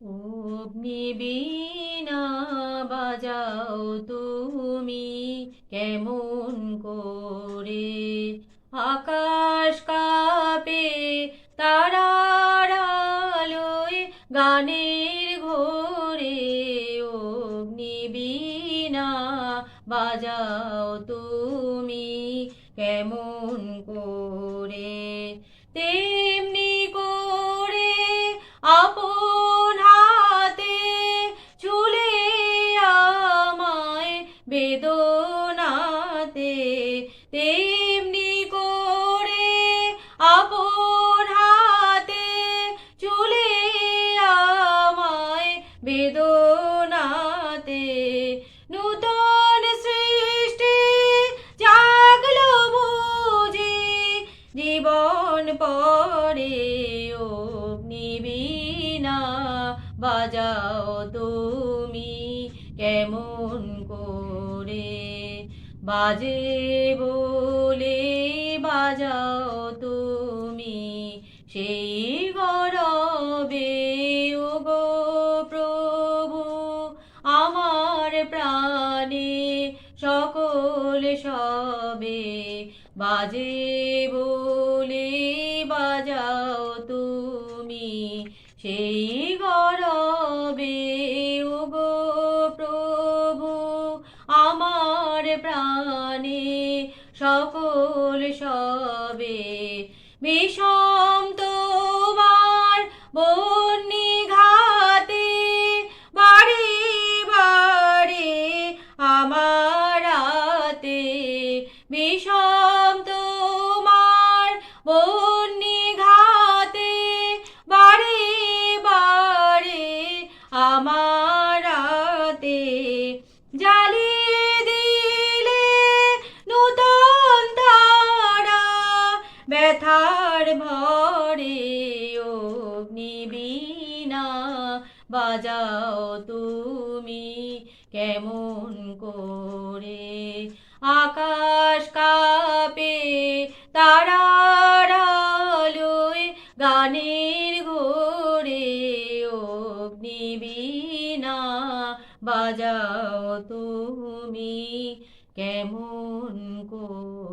অগ্নিবীণা বাজাও তুমি কেমন করে? আকাশ কাপে তারার আলোয় গানের ঘোরে। অগ্নিবীণা বাজাও তুমি কেমন করে? তেমনি বেদনাতে, তেমনি করে আপন হাতে চুলে আমায় বেদনাতে। নূতন সৃষ্টি জাগলো বুঝি, জীবন পরে অগ্নিবীণা বাজাও তুমি। কেমন করে বাজে বলে বাজাও তুমি সেই গরবে। গো প্রভু, আমার প্রাণে সকল সবে বাজে বলে বাজাও তুমি সেই গরবে। প্রাণে সকল সবে। বিষম তোমার বন্যি ঘাতে, বাড়ি বাড়ি আমার রাতে বিষম তোমার বন্যি ঘাতে, বাড়ি বাড়ি আমার ভরে অগ্নিবীণা বাজাও তুমি কেমন করে? আকাশ কাপে তারার গানের ঘোরে অগ্নিবীণা বাজাও তুমি কেমন করে